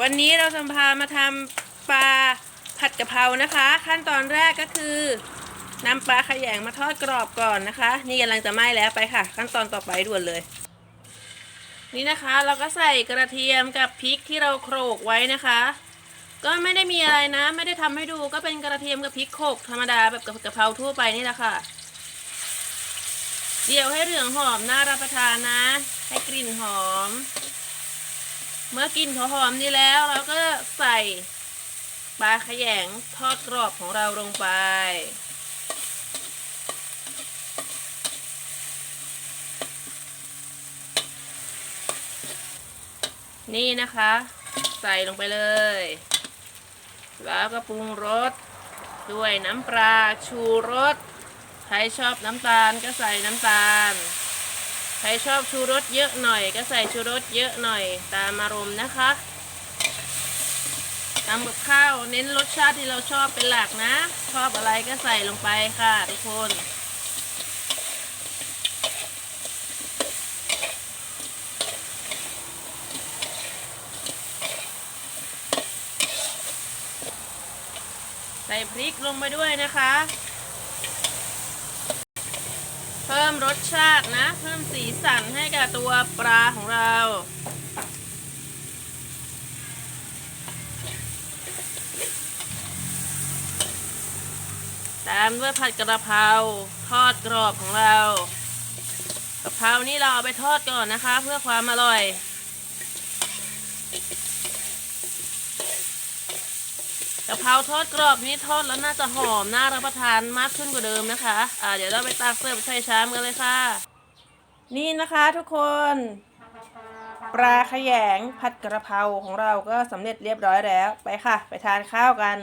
วันนี้เราจะพามาทำปลาผัดกะเพรานะคะ ขั้นตอนแรกก็คือนำปลาขยงมาทอดกรอบก่อนนะคะ นี่กำลังจะไหม้แล้วไปค่ะ ขั้นตอนต่อไปด่วนเลย นี่นะคะเราก็ใส่กระเทียมกับพริกที่เราโขลกไว้นะคะ ก็ไม่ได้มีอะไรนะ ไม่ได้ทำให้ดูก็เป็นกระเทียมกับพริกโขลกธรรมดาแบบกับกะเพราทั่วไปนี่แหละค่ะเดี๋ยวให้เหลืองหอมน่ารับประทานนะ ให้กลิ่นหอม เมื่อกลิ่นหอมดีแล้วเราก็ใส่ปลาขยงทอดกรอบของเราลงไป นี่นะคะ ใส่ลงไปเลย แล้วก็ปรุงรสด้วยน้ำปลาชูรส ใครชอบน้ำตาลก็ใส่น้ำตาล ใครชอบชูรสเยอะหน่อย ก็ใส่ชูรสเยอะหน่อยตามอารมณ์นะคะทำกับข้าวเน้นรสชาติที่เราชอบเป็นหลักนะ ชอบอะไรก็ใส่ลงไปค่ะทุกคนใส่พริกลงไปด้วยนะคะ เพิ่มรสชาตินะ เพิ่มสีสันให้กับตัวปลาของเราตามด้วยผัดกระเพราทอดกรอบของเรากระเพรานี่เราเอาไปทอดก่อนนะคะ เพื่อความอร่อย กะเพราทอดกรอบนี่ทอดแล้วน่าจะหอมน่ารับประทานมากขึ้นกว่าเดิมนะคะ อ่าเดี๋ยวเราไปตักเสิร์ฟใส่ชามกันเลยค่ะ นี่นะคะทุกคน ปลาขยงผัดกระเพราของเราก็สำเร็จเรียบร้อยแล้ว ไปค่ะ ไปทานข้าวกัน